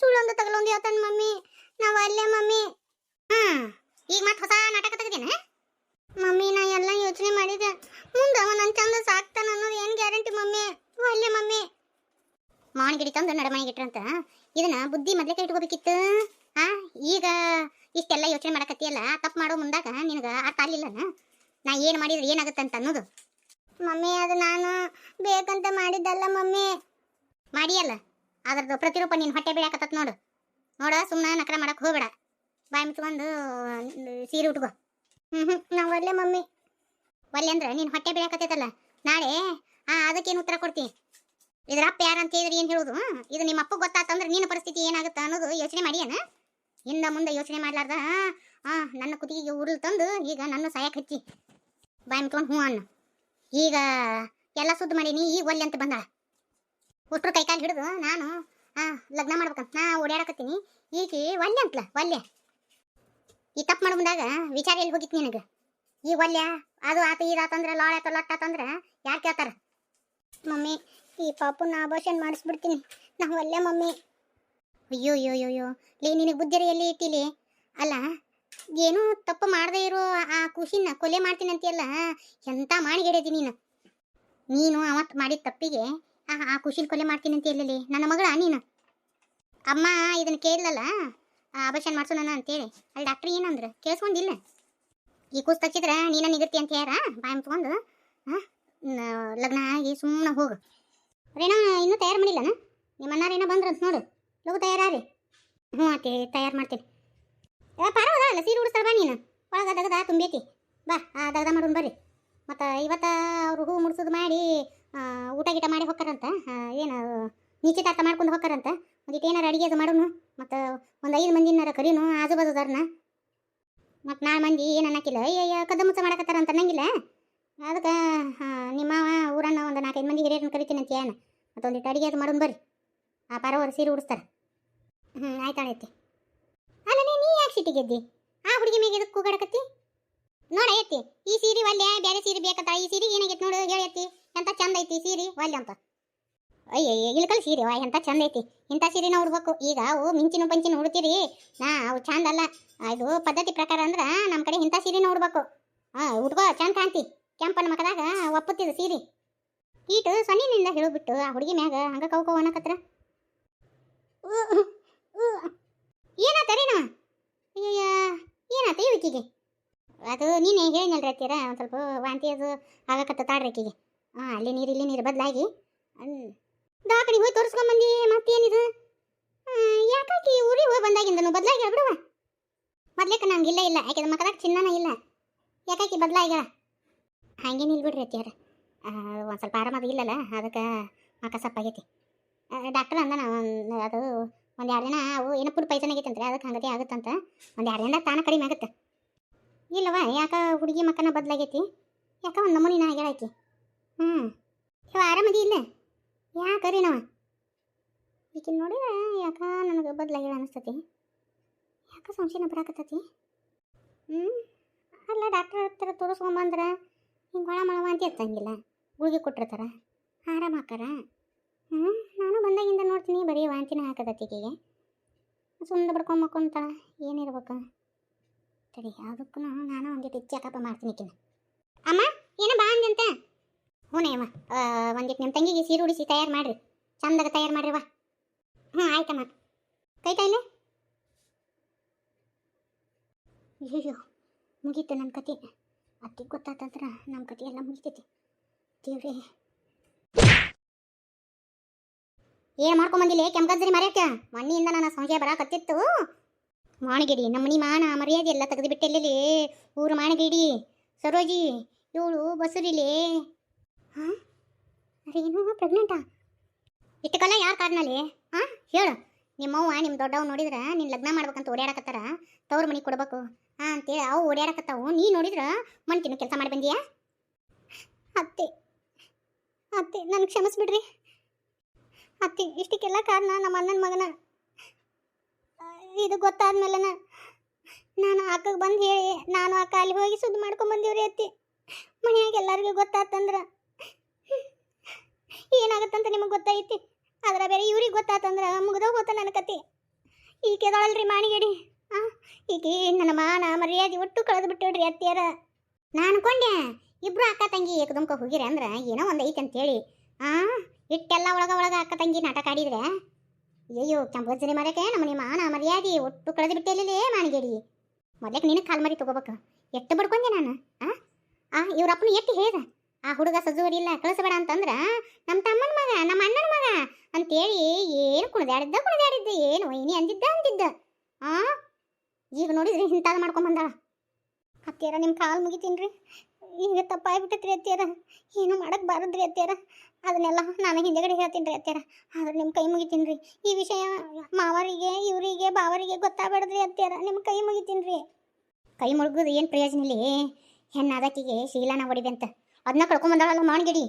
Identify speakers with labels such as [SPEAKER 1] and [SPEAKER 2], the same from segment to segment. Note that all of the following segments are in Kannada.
[SPEAKER 1] ತಗಲೊಂದು ಹೇಳ್ತಾನ ಮಮ್ಮಿ. ನಾವು ಅಲ್ಲೇ ಮಮ್ಮಿ. ಹ್ಮ್ ಈಗ ಮತ್ತೆ ಹೊಸ ನಾಟಕ ತೆಗ್ದೇನೆ ಮಮ್ಮಿ, ನಾ ಎಲ್ಲ ಯೋಚನೆ ಮಾಡಿದೆ. ಮುಂದೆ ನನ್ನ ಚಂದ ಸಾಕ್ತಾನ ಅನ್ನೋದು ಏನು ಗ್ಯಾರಂಟಿ ಮಮ್ಮಿ? ಅಲ್ಲೇ ಮಮ್ಮಿ. ಮಾವಿನ ಗಿಡ ತಂದು ನಡಮನೆಗೆ ಇಟ್ರಂತ? ಇದನ್ನ ಬುದ್ಧಿ ಮೊದ್ಲೇಕ ಇಟ್ಕೋಬೇಕಿತ್ತು? ಆ, ಈಗ ಇಷ್ಟೆಲ್ಲ ಯೋಚನೆ ಮಾಡಕತ್ತಿಯಲ್ಲ, ತಪ್ಪು ಮಾಡೋ ಮುಂದಾಗ ನಿನಗೆ ಅರ್ಥ ಆಗ್ಲಿಲ್ಲನ ನಾ ಏನು ಮಾಡಿದ್ರೆ ಏನಾಗುತ್ತೆ ಅಂತ ಅನ್ನೋದು. ಮಮ್ಮಿ, ಅದು ನಾನು ಬೇಕಂತ ಮಾಡಿದ್ದಲ್ಲ ಮಮ್ಮಿ. ಮಾಡಿಯಲ್ಲ? ಅದ್ರದ್ದು ಪ್ರತಿರೂಪ ನೀನು ಹೊಟ್ಟೆ ಬೀಳಾಕತ್ತ ನೋಡು. ನೋಡ ಸುಮ್ಮನೆ ನಕರ ಮಾಡಕ್ ಹೋಗ್ಬೇಡ. ಬಾಯಿ ಮುಚ್ಕೊಂಡು ಸೀರೆ ಉಟ್ಕೋ. ಹ್ಞೂ ಹ್ಞೂ ನಾವು ಒಲ್ಲೆ ಮಮ್ಮಿ. ಒಲ್ಲೆ ಅಂದ್ರೆ ನೀನು ಹೊಟ್ಟೆ ಬೀಳಾಕತ್ತೈತಲ್ಲ, ನಾಳೆ, ಆ, ಅದಕ್ಕೇನು ಉತ್ತರ ಕೊಡ್ತೀನಿ ಇದ್ರ ಅಪ್ಪ ಯಾರು ಅಂತ ಹೇಳಿದ್ರೆ ಏನು ಹೇಳೋದು? ಇದು ನಿಮ್ಮ ಅಪ್ಪ ಗೊತ್ತಾತಂದ್ರೆ ನಿನ್ನ ಪರಿಸ್ಥಿತಿ ಏನಾಗುತ್ತೆ ಅನ್ನೋದು ಯೋಚನೆ ಮಾಡಿಯೇನ? ಹಿಂದ ಮುಂದೆ ಯೋಚನೆ ಮಾಡ್ಲಾರ್ದ? ಆ ನನ್ನ ಕುತ್ತಿಗೆಗೆ ಉರುಳು ತಂದು ಈಗ ನನ್ನ ಸಾಯಕ್ಕೆ ಹಚ್ಚಿ. ಬಾಯಿ ಮುಟ್ಕೊಂಡು ಹ್ಞೂ ಅನ್ನು. ಈಗ ಎಲ್ಲ ಸುದ್ದಿ ಮಾಡೀನಿ ಈಗ ಒಲ್ಲೆ ಅಂತ ಬಂದಾಳ. ಉಟ್ರು ಕೈಕಾಲು ಹಿಡಿದು ನಾನು ಲಗ್ನ ಮಾಡ್ಬೇಕಂತ. ನಾ ಓಡಾಡಕತ್ತೀನಿ ಈಕಿ ಒಲ್ಲೆ ಅಂತಲ ಒಲ್ಲೆ ಈ ತಪ್ಪು ಮಾಡಿ ಬಂದಾಗ ವಿಚಾರ ಎಲ್ಲಿ ಹೋಗಿತ್ತು ನಿನಗೆ? ಈ ಒಲ್ಯ ಅದು ಆತ ಇದಾತಂದ್ರೆ ಲಾಳ ಆತ, ಲಟ್ ಆತಂದ್ರೆ ಯಾರು ಕೇಳ್ತಾರ? ಮಮ್ಮಿ, ಈ ಪಾಪುನ ಆಭೋಷನ್ ಮಾಡಿಸ್ಬಿಡ್ತೀನಿ. ನಾ ಒಲ್ಲೆ ಮಮ್ಮಿ. ಅಯ್ಯೋ ಅಯ್ಯೋ ಅಯ್ಯೋ ಲೇ, ನಿನಗೆ ಬುದ್ಧಿರಿ ಎಲ್ಲಿ ಇಟ್ಟಿಲಿ ಅಲ್ಲ, ಏನೂ ತಪ್ಪು ಮಾಡದೇ ಇರೋ ಆ ಖುಷಿನ ಕೊಲೆ ಮಾಡ್ತೀನಿ ಅಂತೀಯಲ್ಲ ಎಂತ ಮಾಡಿಗಿಡದಿ ನೀನು? ನೀನು ಅವತ್ತು ಮಾಡಿದ ತಪ್ಪಿಗೆ ಆ ಆ ಖುಷಿನ ಕೊಲೆ ಮಾಡ್ತೀನಿ ಅಂತ ಹೇಳಲಿ ನನ್ನ ಮಗಳ, ನೀನು? ಅಮ್ಮ, ಇದನ್ನ ಕೇಳಲ್ಲ ನನ್ನ ಅಂತ ಅಂತೇಳಿ. ಅಲ್ಲಿ ಡಾಕ್ಟ್ರ್ ಏನಂದ್ರೆ? ಕೇಳಿಸ್ಕೊಂಡಿಲ್ಲ. ಈ ಕೂಸ್ ತಚ್ಚಿದ್ರೆ ನೀನ ನಿಗರ್ತಿ ಅಂತ ಯಾರ ಬಾಯ್ ತಗೊಂಡು ಹಾಂ ಲಗ್ನ ಆಗಿ ಸುಮ್ಮನೆ ಹೋಗು. ರೇಣಾ ಇನ್ನೂ ತಯಾರು ಮಾಡಿಲ್ಲನ? ನಿಮ್ಮ ಅಣ್ಣ ಏನೋ ಬಂದ್ರ ಅಂತ ನೋಡು. ಲಗು ತಯಾರಾರಿ. ಹ್ಞೂ ಆತಿ ತಯಾರು ಮಾಡ್ತೀನಿ. ಪರವಾದಲ್ಲ ಸೀರೆ ಉಡಿಸ್ತಾರ ಬಾ ನೀನು. ಒಳಗೆ ದಗದ ತುಂಬೈತಿ ಬಾ ಆ ದಗದ ಮಾಡೋಣ ಬರ್ರಿ ಮತ್ತು ಇವತ್ತು ಅವ್ರು ಹೂ ಮುಡ್ಸೋದು ಮಾಡಿ ಆ, ಊಟ ಗೀಟ ಮಾಡಿ ಹೋಗ್ತಾರಂತ ಆ, ಏನು ನಿಶ್ಚಿತಾರ್ಥ ಮಾಡ್ಕೊಂಡು ಹೋಗ್ತಾರಂತ. ಒಂದಿಟ್ಟು ಏನಾರ ಅಡಿಗೆ ಅದು ಮಾಡೋನು, ಮತ್ತು ಒಂದು ಐದು ಮಂದಿನಾರ ಕರೀನು ಆಜು ಬಾಜುದಾರನ ಮತ್ತು ನಾಳೆ ಮಂದಿ ಏನು ಅನ್ನಕ್ಕಿಲ್ಲ ಅಯ್ಯ ಕದ್ದ ಮುಚ್ಚ ಅಂತ ಅನ್ನಂಗಿಲ್ಲ. ಅದಕ್ಕೆ ನಿಮ್ಮ ಊರನ್ನ ಒಂದು ನಾಲ್ಕೈದು ಮಂದಿ ಹಿರಿಯರನ್ನ ಕರಿತೀನಿ ಅಂತ ಏನು? ಮತ್ತು ಒಂದಿಟ್ಟು ಅಡಿಗೆ ಅದು ಮಾಡೋನು ಬರ್ರಿ. ಆ ಪರವರು ಸೀರೆ ಉಡಿಸ್ತಾರೆ. ಹ್ಞೂ ಆಯ್ತಾಳೈತಿ ಅಲ್ಲ, ನೀ ನೀ ಯಾಕೆ ಸಿಟಿ ಗೆದ್ದಿ ಆ ಹುಡುಗಿ ಮೇಗೆ ಇದಕ್ಕೆ ಕೂಗಾಡಕತ್ತಿ? ನೋಡ ಐತಿ ಈ ಸೀರೆ ಒಲ್ಲೆ ಬೇರೆ ಸೀರೆ ಬೇಕಂತ, ಈ ಸೀರೆ ಏನಾಗೈತಿ ನೋಡು ಹೇಳೈತಿ ಎಂತ ಚಂದ ಐತಿ ಸೀರೆ ಒಲ್ಲೆ ಅಂತ. ಅಯ್ಯಯ್ಯ ಇಲ್ಕಲ್ ಸೀರೆ ವಾ ಎಂತ ಚಂದ ಐತಿ. ಇಂಥ ಸೀರೆನ ಉಡ್ಬೇಕು. ಈಗ ಅವು ಮಿಂಚಿನ ಪಂಚಿನ ಉಡ್ತೀರಿ. ನಾ, ಅವು ಚಂದ ಅಲ್ಲ. ಇದು ಪದ್ಧತಿ ಪ್ರಕಾರ ಅಂದ್ರೆ ನಮ್ಮ ಕಡೆ ಇಂಥ ಸೀರೆನ ಉಡ್ಬೇಕು. ಹಾಂ ಉಟ್ಕೋ ಚಂದ ಕಾಂತಿ ಕೆಂಪನ ಮಕದಾಗ ಒಪ್ಪುತ್ತಿದ್ದು ಸೀರೆ. ಈಟು ಸೊನ್ನಿನಿಂದ ಹೇಳಿಬಿಟ್ಟು ಆ ಹುಡುಗಿ ಮ್ಯಾಗ ಹಂಗೆ ಕೌಕೋ ಅನ್ನಕತ್ರ. ಏನಾತರೇನ ಅಯ್ಯಯ್ಯ, ಏನಾತ ಇವಕ್ಕಿಗೆ ಅದು ನೀನೇ ಹೇಳಿನಲ್ರಿ ಅತ್ತೀರ ಒಂದು ಸ್ವಲ್ಪ ವಾಂತಿ ಅದು ಆಗಕತ್ತ ತಾಡ್ರಿ ಆಕಿಗೆ ಹಾಂ ಅಲ್ಲಿ ನೀರು, ಇಲ್ಲಿ ನೀರು ಬದಲಾಗಿ. ದಾಖಲಿಗೆ ಹೋಗಿ ತೋರಿಸ್ಕೊಂಬಂದಿ ಮತ್ತೇನಿದು? ಯಾಕಾಕಿ ಊರಿಗೆ ಹೋಗಿ ಬಂದಾಗಿಂದನು? ಬದಲಾಗಿ ಬಿಡುವ? ಮೊದ್ಲೇಕ ನಂಗೆ ಇಲ್ಲ ಇಲ್ಲ. ಯಾಕೆ ಮಕ್ಕಳಾಗ ಚಿನ್ನನ ಇಲ್ಲ? ಯಾಕಾಕಿ ಬದಲಾಗ್ಯಾಳ? ಹಂಗೇನು ಇಲ್ಲ ಬಿಡ್ರಿ ಅತ್ತಿಯಾರ ಒಂದು ಸ್ವಲ್ಪ ಆರಾಮದ ಇಲ್ಲಲ್ಲ, ಅದಕ್ಕೆ ಮಕ್ಕ ಸಪ್ಪಾಗೈತಿ. ಡಾಕ್ಟರ್ ಅಂದ ಅದು ಒಂದು ಎರಡು ದಿನ ಅವು ಏನೋ ಫುಡ್ ಪೈಸನ್ ಆಗೈತೆ ಅಂತ್ರಿ ಅದಕ್ಕೆ ಹಂಗತಿ ಆಗುತ್ತಂತ. ಒಂದು ಎರಡು ದಿನ ತಾನ ಕಡಿಮೆ ಆಗುತ್ತೆ. ಇಲ್ಲವ ಯಾಕ ಹುಡುಗಿ ಮಕ್ಕನ ಬದಲಾಗೈತಿ? ಯಾಕ ಒಂದು ನಮೂನಿನ ಆಗ್ಯಾಳ ಆಕಿ ಹ್ಞೂ ಆರಾಮದಿ ಇಲ್ಲ? ಯಾಕರಿ ನಾವು? ಈಕಿನ ನೋಡಿದ್ರೆ ಯಾಕ ನನಗೆ ಬದಲಾಗ್ಯಾಳ ಅನಿಸ್ತತಿ? ಯಾಕ ಸಂಶಯನ ಬರಾಕತ್ತತಿ? ಹ್ಞೂ ಅಲ್ಲ ಡಾಕ್ಟರ್ ಹತ್ರ ತೋರಿಸ್ಕೊಂಬಂದ್ರೆ ಹಿಂಗೆ ಒಳ ಮಳವ ಅಂತ ಎತ್ತಂಗಿಲ್ಲ. ಗುಳಿಗೆ ಕೊಟ್ಟಿರ್ತಾರ. ಆರಾಮ ಹಾಕಾರ ಹ್ಞೂ ನಾನು ಬಂದಾಗಿಂದ ನೋಡ್ತೀನಿ ಬರೀ ವಾಂತಿನ ಹಾಕದತ್ತಿಗೆ ಸುಮ್ಮನೆ ಬಡ್ಕೊಂಬಕ್ಕೊಂತಾಳ ಏನಿರ್ಬೇಕು ತಡಿ ಅದಕ್ಕೂ ನಾನು ಒಂದಿಟ್ಟು ಚೆಕಪ್ ಮಾಡ್ತೀನಿ ಅಮ್ಮ, ಏನ ಬಾ ಅಂದಂತ ಹ್ಞೂ ಅಮ್ಮ. ಒಂದಿಟ್ಟು ನಿಮ್ಮ ತಂಗಿಗೆ ಸೀರೆ ಉಡಿಸಿ ತಯಾರು ಮಾಡಿರಿ. ಚಂದಾಗ ತಯಾರು ಮಾಡ್ರಿ ವಾ ಹ್ಞೂ, ಆಯ್ತಮ್ಮ. ಕೈ ತಾಯಿಲೆ ಅಯ್ಯೋ ಮುಗೀತು ನನ್ನ ಕತೆ ಅತ್ತಿಗೆ ಗೊತ್ತಾತಂದ್ರ ನಮ್ಮ ಕತೆ ಎಲ್ಲ ಮುಗಿತೈತಿ. ದೇವ್ರೇ. ಏನು ಮಾಡ್ಕೊಂಬಂದಿಲ್ಲ ಕೆಂಪಗಜ್ಜರಿ ಮರ್ಯಾಕ? ಮಣ್ಣಿಯಿಂದ ನಾನು ಸಂಶಯ ಬರಾಕತ್ತಿತ್ತು. ಮಾಣಗಿಡಿ ನಮ್ಮನಿ ಮಾನ ಮರ್ಯಾದೆ ಎಲ್ಲ ತೆಗೆದು ಬಿಟ್ಟೆಲ್ಲೇ ಊರು ಮಾಣಗಿಡಿ, ಸರೋಜಿ ಇವಳು ಬಸುರಿಲಿ? ಹಾಂ? ಅರೆ, ಏನು? ಪ್ರೆಗ್ನೆಂಟಾ ಇಷ್ಟು ಕಾಲ ಯಾರ ಕಾರಣಲ್ಲಿ ಹಾಂ ಹೇಳು. ನಿಮ್ಮವ್ವ ನಿಮ್ಮ ದೊಡ್ಡವ್ ನೋಡಿದ್ರೆ ನೀನು ಲಗ್ನ ಮಾಡ್ಬೇಕಂತ ಓಡಾಡಕತ್ತಾರ. ತವ್ರ ಮನೆಗೆ ಕೊಡ್ಬೇಕು. ಹಾಂ ಅಂತೇಳಿ ಅವು ಓಡಾಡಕತ್ತಾವು. ನೀ ನೋಡಿದ್ರೆ ಮಣ್ತಿನ ಕೆಲಸ ಮಾಡಿ ಬಂದಿಯಾ? ಅತ್ತೆ ಅತ್ತೆ ನನಗೆ ಕ್ಷಮಿಸ್ಬಿಡ್ರಿ. ಅತ್ತೆ, ಇಷ್ಟಕ್ಕೆಲ್ಲ ಕಾರಣ ನಮ್ಮ ಅಣ್ಣನ ಮಗನ. ಇದು ಗೊತ್ತಾದ್ಮೇಲೆ ನಾನು ಅಕ್ಕಗೆ ಬಂದು ಹೇಳಿ, ನಾನು ಅಕ್ಕ ಅಲ್ಲಿ ಹೋಗಿ ಸುದ್ದಿ ಅತ್ತೆ ಅತ್ತಿ. ಮನ್ಯಾಗ ಎಲ್ಲರಿಗೂ ಗೊತ್ತಾತಂದ್ರ. ಏನಾಗತ್ತಂತ ನಿಮಗೆ ಗೊತ್ತೈತಿ? ಅದರ ಬೇರೆ ಇವ್ರಿಗೆ ಗೊತ್ತಾತಂದ್ರೆ ಮುಗ್ದೋಗ್ ಹೋತ ನನ್ನ ಕತಿ. ಈಕೆದಾಳಲ್ರಿ ಮಾಣಿಗೇಡಿ ಆ, ಈಕೆ ನನ್ನ ಮಾನ ಮರ್ಯಾದೆ ಒಟ್ಟು ಕಳೆದು ಬಿಟ್ಟೋಡ್ರಿ ಅತ್ತಿಯರ. ನಾನು ಅನ್ಕೊಂಡೆ, ಇಬ್ರು ಅಕ್ಕ ತಂಗಿ ಏಕದಮ್ಕ ಹೋಗಿರಿ ಅಂದ್ರೆ ಏನೋ ಒಂದು ಐತೆ ಅಂತೇಳಿ. ಆ, ಇಟ್ಟೆಲ್ಲ ಒಳಗ ಒಳಗ ಅಕ್ಕ ತಂಗಿ ನಾಟಕ ಆಡಿದ್ರೆ. ಅಯ್ಯೋ ಕೆಂಪಜ್ಜರಿ ಮರಕ್ಕೆ ನಮ್ಮ ನಿಮ್ಮ ಮಾನ ಮರ್ಯಾದೆ ಒಟ್ಟು ಕಳೆದು ಏ ಮಾಣಿಗೇಡಿ ಮೊದಲಕ್ಕೆ ಕಾಲ್ ಮರಿ ತಗೋಬೇಕು. ಎಟ್ಟು ಬಡ್ಕೊಂಡೆ ನಾನು, ಆ? ಆ ಇವ್ರಪ್ಪನ ಎಟ್ಟು ಹೇಳ್ದ? ಆ ಹುಡುಗ ಸಜುವರಿ ಇಲ್ಲ, ಕಳಿಸಬೇಡ ಅಂತಂದ್ರ ನಮ್ಮ ತಮ್ಮನ ಮಗ ನಮ್ಮ ಅಣ್ಣನ ಮಗ ಅಂತೇಳಿ ಏನು ಕುಣಿದಾಡಿದ್ದ ಕುಣಿದಾಡಿದ್ದ ಏನು ಏನಿ ಅಂದಿದ್ದ ಅಂದಿದ್ದ. ಆ? ಈಗ ನೋಡಿದ್ರಿ ಇಂಥದ್ದು ಮಾಡ್ಕೊಂಡ್ ಬಂದಾಳ. ನಿಮ್ಮ ಕಾಲು ಮುಗಿತೀನ್ರಿ ಈಗ ತಪ್ಪಾಗ್ಬಿಟ್ಟೈತ್ರಿ ಅತ್ತಿಯರ. ಏನು ಮಾಡಕ್ಕೆ ಬಾರದ್ರಿ ಅತ್ತಿಯರ. ಅದನ್ನೆಲ್ಲ ನಾನು ಹಿಂದೆಗಡೆ ಹೇಳ್ತೀನಿ ರೀ ಅತ್ತಿಯರ. ಆದ್ರೆ ನಿಮ್ಮ ಕೈ ಮುಗಿತೀನಿ ರೀ. ಈ ವಿಷಯ ಮಾವರಿಗೆ, ಇವರಿಗೆ ಬಾವರಿಗೆ ಗೊತ್ತಾಗಬೇಡ್ರಿ ಅತ್ತಿಯರ. ನಿಮ್ಮ ಕೈ ಮುಗಿತೀನಿ ರೀ. ಕೈ ಮುಳುಗೋದು ಏನು ಪ್ರಯೋಜನ ಇಲ್ಲಿ. ಹೆಣ್ಣಾದಕ್ಕಿಗೆ ಶೀಲಾನ ಹೊಡಿಬೇಂತ. ಅದನ್ನ ಕಳ್ಕೊಂಬಂದಾಳಲ್ಲ ಮಾಣ್ಗಿಡಿ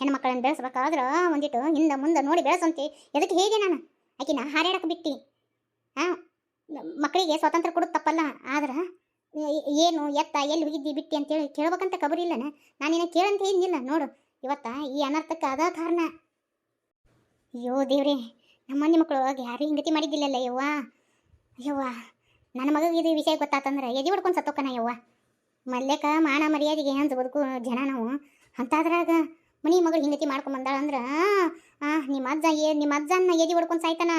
[SPEAKER 1] ಹೆಣ್ಮಕ್ಳನ್ನ ಬೆಳೆಸ್ಬೇಕಾದ್ರೆ ಒಂದಿಟ್ಟು ಹಿಂದೆ ಮುಂದೆ ನೋಡಿ ಬೆಳೆಸಂತೆ. ಎದಕ್ಕೆ ಹೇಗೆ ನಾನು? ಆಕಿನ ಹಾರಾಡಕ್ಕೆ ಬಿಟ್ಟು. ಹಾಂ ಮಕ್ಕಳಿಗೆ ಸ್ವಾತಂತ್ರ್ಯ ಕೊಡೋದು ತಪ್ಪಲ್ಲ. ಆದ್ರೆ ಏನು ಎತ್ತ ಎಲ್ಲಿ ಹೋಗಿದ್ದಿ ಬಿಟ್ಟಿ ಅಂತೇಳಿ ಕೇಳ್ಬೇಕಂತ ಕಬರಿ ಇಲ್ಲನ? ನಾನಿನ್ನ ಕೇಳಂತ ಏನಿಲ್ಲ. ನೋಡು, ಇವತ್ತ ಈ ಅನರ್ಥಕ್ಕೆ ಅದ ಕಾರಣ. ಅಯ್ಯೋ ದೇವ್ರಿ, ನಮ್ಮ ಮನೆ ಮಕ್ಕಳು ಯಾರು ಹಿಂಗತಿ ಮಾಡಿದ್ದಿಲ್ಲಲ್ಲ ಯವ್ವ ಯವ್ವ ನನ್ನ ಮಗಗೆ ಇದು ವಿಷಯ ಗೊತ್ತಾತಂದ್ರೆ ಎದೆ ಹೊಡ್ಕೊಂಡು ಸತ್ತೋಕನ ಯವ್ವ ಮಲ್ಯಕ ಮಾನ ಮರ್ಯಾದೆಗೆ ಅಂತ ಬದುಕು ಜನ ನಾವು? ಅಂತಾದ್ರಾಗ ಮನಿ ಮಗಳು ಹಿಂಗತಿ ಮಾಡ್ಕೊಂಡ್ ಬಂದಾಳ ಅಂದ್ರ, ಆ, ನಿಮ್ಮ ಅಜ್ಜ ಏ, ನಿಮ್ಮ ಅಜ್ಜನ್ನ ಎದಿ ಹೊಡ್ಕೊಂಡು ಸಾಯ್ತಾನ?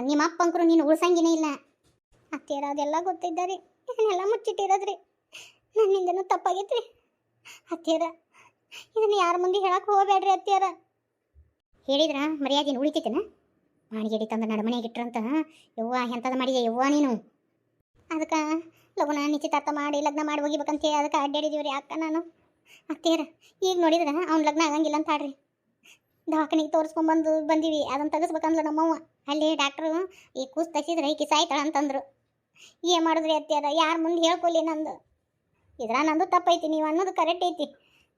[SPEAKER 1] ನಿಮ್ಮ ಅಪ್ಪ ಅಂಕರು ನೀನು ಉಳ್ಸಂಗಿನೇ ಇಲ್ಲ. ಅತ್ತೇರ ಅದೆಲ್ಲ ಗೊತ್ತಿದ್ದಾರಿ, ಇದನ್ನೆಲ್ಲ ಮುಚ್ಚಿಟ್ಟಿರೋದ್ರಿ. ನನ್ನಿಂದನು ತಪ್ಪಾಗೈತ್ರಿ. ಅತ್ತೇರ ಇದನ್ನ ಯಾರ ಮುಂದೆ ಹೇಳಕ್ ಹೋಗಬೇಡ್ರಿ ಅತ್ತೇರ ಹೇಳಿದ್ರ ಮರ್ಯಾದೆನ ಉಳಿತೈತೇನ? ಮಾಣಿಗೆಡಿ ತಂದ ನಡಮನೆಗಿಟ್ರಂತ ಯವ್ವ ಎಂಥದ್ದು ಮಾಡಿದೆ ಯವ್ವ ನೀನು? ಅದಕ್ಕೆ ಲಗ್ನ ನಿಶ್ಚಿತಾರ್ಥ ಮಾಡಿ ಲಗ್ನ ಮಾಡಿ ಹೋಗಿಬೇಕಂತೇಳಿ ಅದಕ್ಕೆ ಅಡ್ಡಾಡಿದೀವಿ ರೀ ಅಕ್ಕ ನಾನು. ಅತ್ತೇರ ಈಗ ನೋಡಿದ್ರೆ ಅವ್ನ ಲಗ್ನ ಆಗಂಗಿಲ್ಲ ಅಂತ ಆಡ್ರಿ. ದವಾಖಾನಿಗೆ ತೋರಿಸ್ಕೊಂಬಂದು ಬಂದೀವಿ ಅದನ್ನು ತೆಗಿಸ್ಬೇಕಂದ್ಲ ನಮ್ಮವ್ವ. ಅಲ್ಲಿ ಡಾಕ್ಟ್ರು ಈ ಕೂಸ್ ತೆಗಿಸಿದ್ರೆ ಈಕಿ ಸಾಯ್ತಾಳ ಅಂತಂದ್ರು. ಏನು ಮಾಡಿದ್ರಿ ಅತ್ಯಾರ ಯಾರ ಮುಂದೆ ಹೇಳ್ಕೊಲಿ ನಂದು? ಇದ್ರ ನಂದು ತಪ್ಪೈತಿ, ನೀವು ಅನ್ನೋದು ಕರೆಕ್ಟ್ ಐತಿ.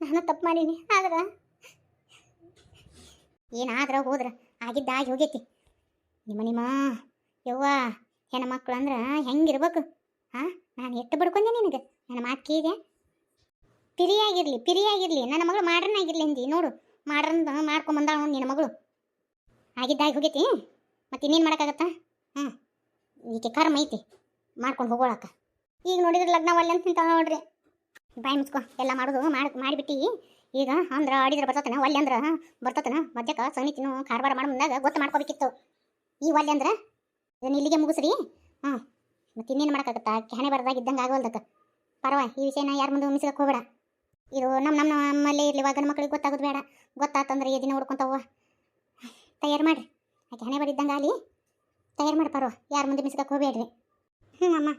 [SPEAKER 1] ನಾನು ತಪ್ಪು ಮಾಡೀನಿ, ಆದ್ರೆ? ಏನಾದ್ರ ಹೋದ್ರೆ? ಆಗಿದ್ದ ಆಗಿ ಹೋಗೈತಿ. ನಿಮ್ಮ ನಿಮ್ಮ ಯವ್ವ ಹೆಣ್ಮಕ್ಳು ಅಂದ್ರೆ ಹೆಂಗಿರ್ಬೇಕು? ಹಾಂ ನಾನು ಎಷ್ಟು ಬಡ್ಕೊಂಡೆ ನಿನಗೆ. ನನ್ನ ಮಾತು ಕೇಳಿದೆ? ಪಿರಿಯಾಗಿರಲಿ ಪಿರಿಯಾಗಿರಲಿ. ನನ್ನ ಮಗಳು ಮಾಡ್ರನ್ ಆಗಿರ್ಲಿ ಅಂದಿ. ನೋಡು ಮಾಡ್ರನ್ ಮಾಡ್ಕೊಂಬಂದಾಳ ನೋಡು ನಿನ್ನ ಮಗಳು. ಆಗಿದ್ದಾಗಿ ಹೋಗೈತಿ? ಮತ್ತೆ ಇನ್ನೇನು ಮಾಡೋಕ್ಕಾಗತ್ತಾ? ಹಾಂ, ಈಕೆ ಕರ್ಮ ಐತಿ. ಮಾಡ್ಕೊಂಡು ಹೋಗೋಳಕ್ಕ ಈಗ ನೋಡಿದ್ರೆ ಲಗ್ನ ಒಲ್ಲೆ ಅಂತ ನಿಂತ ನೋಡ್ರಿ. ಬಾಯಿ ಮುಚ್ಕೊ, ಎಲ್ಲ ಮಾಡೋದು ಮಾಡಿ, ಮಾಡಿಬಿಟ್ಟು. ಈಗ ಅಂದ್ರೆ ಆಡಿದ್ರೆ ಬರ್ತತನ ಒಲ್ಲೆ ಅಂದ್ರೆ ಬರ್ತತನ. ಮಧ್ಯಕ್ಕೆ ಸಮಿತಿನೂ ಕಾರ್ಬಾರ ಮಾಡೋ ಮುಂದಾಗ ಗೊತ್ತು ಮಾಡ್ಕೋಬೇಕಿತ್ತು. ಈ ಒಲ್ಲೆ ಅಂದ್ರೆ ಇದನ್ನ ಇಲ್ಲಿಗೆ ಮುಗಿಸ್ರಿ. ಹಾಂ ಮತ್ತೆ ಇನ್ನೇನು ಮಾಡೋಕ್ಕಾಗತ್ತಾ? ಕೆಣೆ ಬರ್ದಾಗ ಇದ್ದಂಗೆ ಆಗೋಲ್ದಕ್ಕ. ಪರವ, ಈ ವಿಷಯನ ಯಾರ ಮುಂದೆ ಉಣಿಸಕ್ಕೆ ಹೋಗ್ಬೇಡ. ಇದು ನಮ್ಮ ನಮ್ಮ ನಮ್ಮಲ್ಲಿ ಇರಲಿ ಗಂಡು ಮಕ್ಳಿಗೆ ಗೊತ್ತಾಗೋದು ಬೇಡ. ಗೊತ್ತಾತಂದ್ರೆ ಈ ದಿನ ಹುಡ್ಕೊತಾವ ತಯಾರು ಮಾಡಿರಿ. ಆಕೆ ಹಣೆ ಬಡಿದ್ದಂಗೆ ಆಗಲಿ. ತಯಾರು ಮಾಡಿ ಪರವ, ಯಾರ ಮುಂದೆ ಮಿಸ್ಕಕ್ಕೆ ಹೋಗ್ಬೇಡ್ರಿ. ಹ್ಞೂ ಅಮ್ಮ.